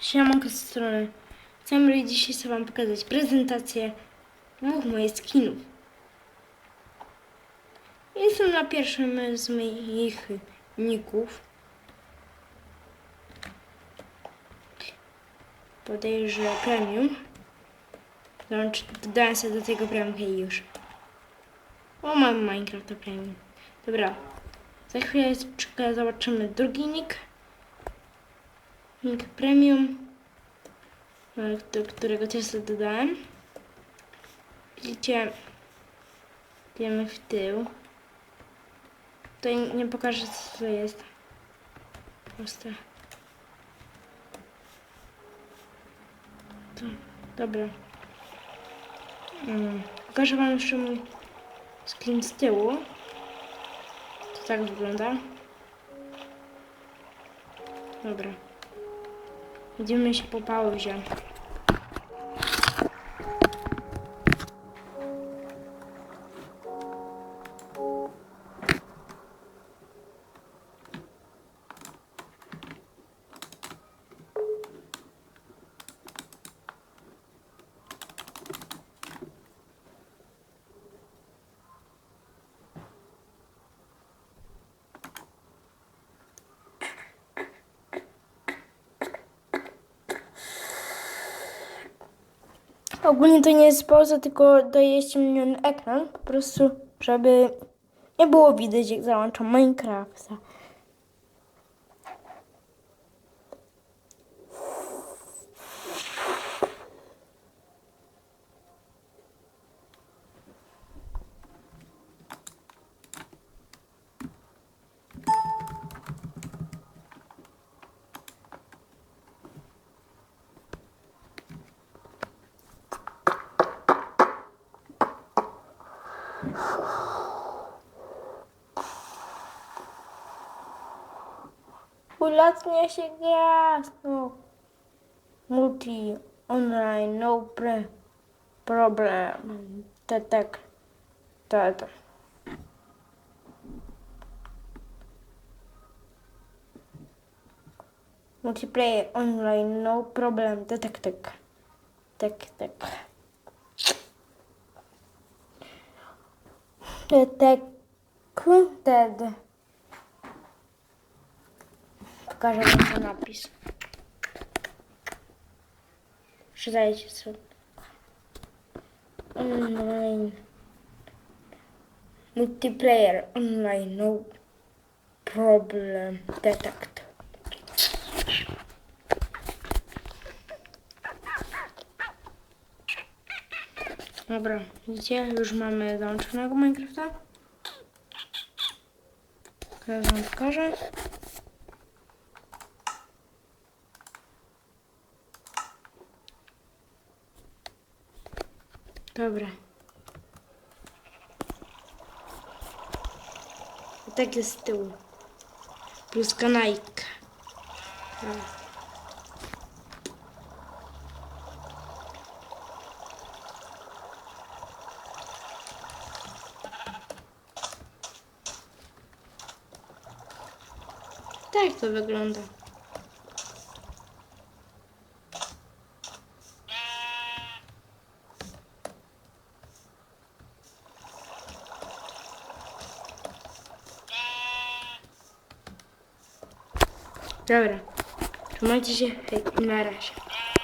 Siemanko z strony. Chcemy dzisiaj sobie Wam pokazać prezentację dwóch moich skinów. Jestem na pierwszym z moich ników. Podejrzę premium. Dołącz- Dodałem sobie do tego premium i już. O, mam Minecraft premium. Dobra. Za chwilę zobaczymy drugi nick. Nick premium. e, Do którego też dodałem. Widzicie, idziemy w tył. Tutaj nie pokażę co to jest. Proste. To, dobra. Mm, Pokażę wam jeszcze mój skin z tyłu. To tak wygląda. Dobra. Widzimy się po pauzie. Ogólnie to nie jest pauza, tylko daje ściemniony ekran, po prostu, żeby nie było widać, jak załączam Minecrafta. Ulatnia się gaz, no. Multi, online, no pre, problem. Tak, tak. Multiplayer online, no problem. Tak, tak, tak. Tak, tak. Detected. Pokażę wam ten napis. Przeczytajcie sobie. Online. Multiplayer online, no problem. Detect. Dobra, widzicie? Już mamy załączonego Minecrafta. Teraz wam pokażę. Dobra. I tak jest z tyłu. Plus kanajka. Tak to wygląda. Dobra. Trzymajcie się. Hej, na razie.